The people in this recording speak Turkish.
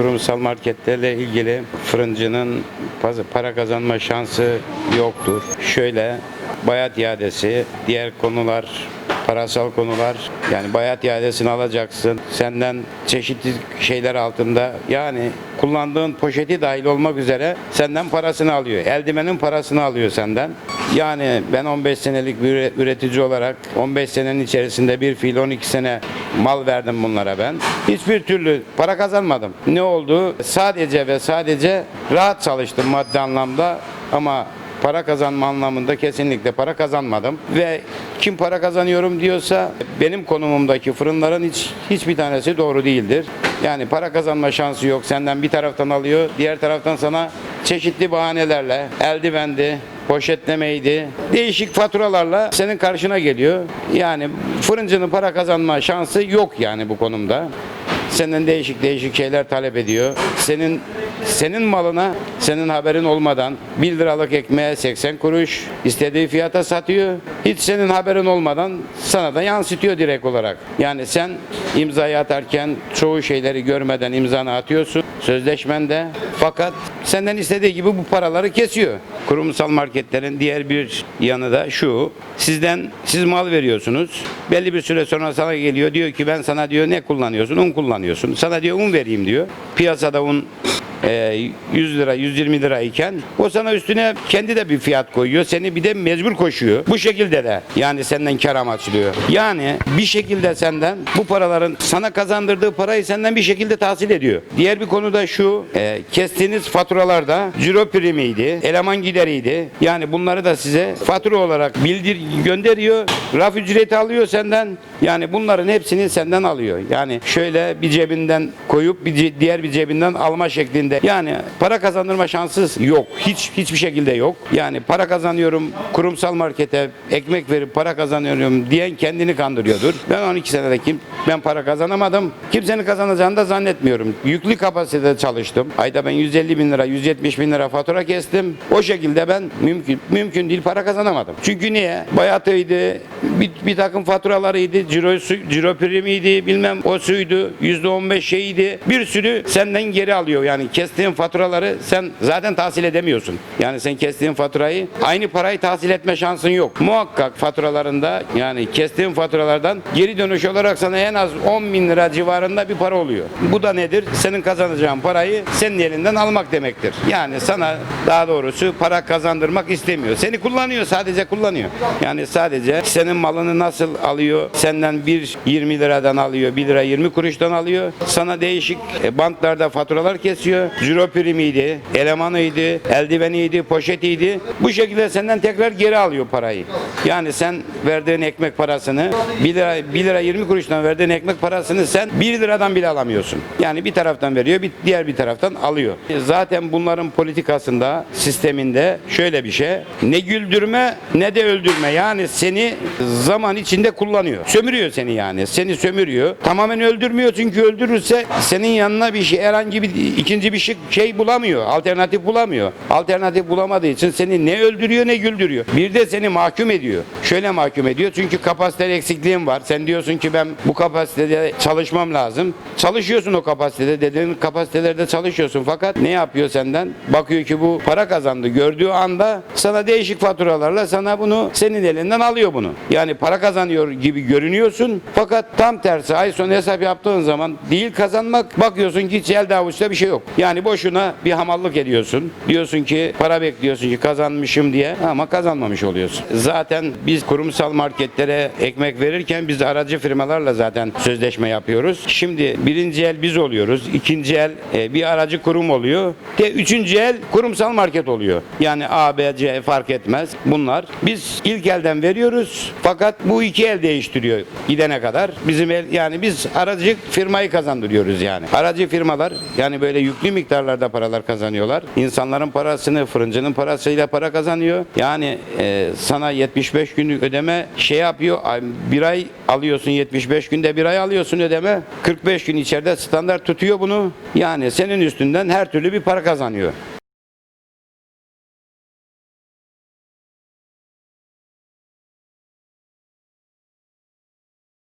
kurumsal marketlerle ilgili fırıncının para kazanma şansı yoktur. Şöyle bayat iadesi, diğer konular parasal konular yani bayat iadesini alacaksın. Senden çeşitli şeyler altında yani kullandığın poşeti dahil olmak üzere senden parasını alıyor. Eldivenin parasını alıyor senden. Yani ben 15 senelik bir üre- üretici olarak 15 senenin içerisinde bir fiil 12 sene mal verdim bunlara ben. Hiçbir türlü para kazanmadım. Ne oldu? Sadece ve sadece rahat çalıştım maddi anlamda ama para kazanma anlamında kesinlikle para kazanmadım ve kim para kazanıyorum diyorsa benim konumumdaki fırınların hiç hiçbir tanesi doğru değildir. Yani para kazanma şansı yok. Senden bir taraftan alıyor, diğer taraftan sana çeşitli bahanelerle eldivendi, poşetlemeydi. Değişik faturalarla senin karşına geliyor. Yani fırıncının para kazanma şansı yok yani bu konumda. Senden değişik değişik şeyler talep ediyor. Senin senin malına senin haberin olmadan 1 liralık ekmeğe 80 kuruş istediği fiyata satıyor. Hiç senin haberin olmadan sana da yansıtıyor direkt olarak. Yani sen imzayı atarken çoğu şeyleri görmeden imzanı atıyorsun sözleşmende. Fakat senden istediği gibi bu paraları kesiyor. Kurumsal marketlerin diğer bir yanı da şu. Sizden siz mal veriyorsunuz. Belli bir süre sonra sana geliyor diyor ki ben sana diyor ne kullanıyorsun? Un kullanıyorsun. Sana diyor un vereyim diyor. Piyasada un 100 lira 120 lira iken o sana üstüne kendi de bir fiyat koyuyor. Seni bir de mecbur koşuyor. Bu şekilde de yani senden kar amaçlıyor. Yani bir şekilde senden bu paraların sana kazandırdığı parayı senden bir şekilde tahsil ediyor. Diğer bir konu da şu. e, kestiğiniz faturalarda ciro primiydi, eleman gideriydi. Yani bunları da size fatura olarak bildir gönderiyor. Raf ücreti alıyor senden. Yani bunların hepsini senden alıyor. Yani şöyle bir cebinden koyup bir diğer bir cebinden alma şeklinde. Yani para kazandırma şansı yok. Hiç hiçbir şekilde yok. Yani para kazanıyorum kurumsal markete ekmek verip para kazanıyorum diyen kendini kandırıyordur. Ben 12 senede kim ben para kazanamadım. Kimsenin kazanacağını da zannetmiyorum. Yüklü kapasitede çalıştım. Ayda ben 150 bin lira, 170 bin lira fatura kestim. O şekilde ben mümkün mümkün değil para kazanamadım. Çünkü niye? Bayatıydı, bir, bir takım faturalarıydı, cirosu, ciro primiydi, bilmem o suydu, %15 şeyiydi. Bir sürü senden geri alıyor. Yani kestiğin faturaları sen zaten tahsil edemiyorsun. Yani sen kestiğin faturayı aynı parayı tahsil etme şansın yok. Muhakkak faturalarında yani kestiğin faturalardan geri dönüş olarak sana en az 10 bin lira civarında bir para oluyor. Bu da nedir? Senin kazanacağın parayı senin elinden almak demektir. Yani sana daha doğrusu para kazandırmak istemiyor. Seni kullanıyor sadece kullanıyor. Yani sadece senin malını nasıl alıyor? Senden bir 20 liradan alıyor, 1 lira 20 kuruştan alıyor. Sana değişik e, banklarda faturalar kesiyor. Ciro primiydi, elemanıydı, eldiveniydi, poşetiydi. Bu şekilde senden tekrar geri alıyor parayı. Yani sen verdiğin ekmek parasını 1 lira 1 lira 20 kuruştan verdiğin ekmek parasını sen 1 liradan bile alamıyorsun. Yani bir taraftan veriyor, bir diğer bir taraftan alıyor. Zaten bunların politikasında, sisteminde şöyle bir şey. Ne güldürme ne de öldürme. Yani seni zaman içinde kullanıyor. Sömürüyor seni yani. Seni sömürüyor. Tamamen öldürmüyor çünkü öldürürse senin yanına bir şey herhangi bir ikinci bir şey, şey bulamıyor. Alternatif bulamıyor. Alternatif bulamadığı için seni ne öldürüyor ne güldürüyor. Bir de seni mahkum ediyor. Şöyle mahkum ediyor. Çünkü kapasite eksikliğin var. Sen diyorsun ki ben bu kapasitede çalışmam lazım. Çalışıyorsun o kapasitede. Dediğin kapasitelerde çalışıyorsun. Fakat ne yapıyor senden? Bakıyor ki bu para kazandı. Gördüğü anda sana değişik faturalarla sana bunu senin elinden alıyor bunu. Yani para kazanıyor gibi görünüyorsun. Fakat tam tersi ay sonu hesap yaptığın zaman değil kazanmak bakıyorsun ki hiç elde avuçta bir şey yok. Yani boşuna bir hamallık ediyorsun. Diyorsun ki para bekliyorsun ki kazanmışım diye ama kazanmamış oluyorsun. Zaten biz kurumsal marketlere ekmek verirken biz aracı firmalarla zaten sözleşme yapıyoruz. Şimdi birinci el biz oluyoruz. ikinci el e, bir aracı kurum oluyor. De üçüncü el kurumsal market oluyor. Yani A, B, C fark etmez bunlar. Biz ilk elden veriyoruz fakat bu iki el değiştiriyor gidene kadar. Bizim el yani biz aracı firmayı kazandırıyoruz yani. Aracı firmalar yani böyle yüklü miktarlarda paralar kazanıyorlar. İnsanların parasını fırıncının parasıyla para kazanıyor. Yani e, sana 75 günlük ödeme şey yapıyor. Bir ay alıyorsun 75 günde bir ay alıyorsun ödeme. 45 gün içeride standart tutuyor bunu. Yani senin üstünden her türlü bir para kazanıyor.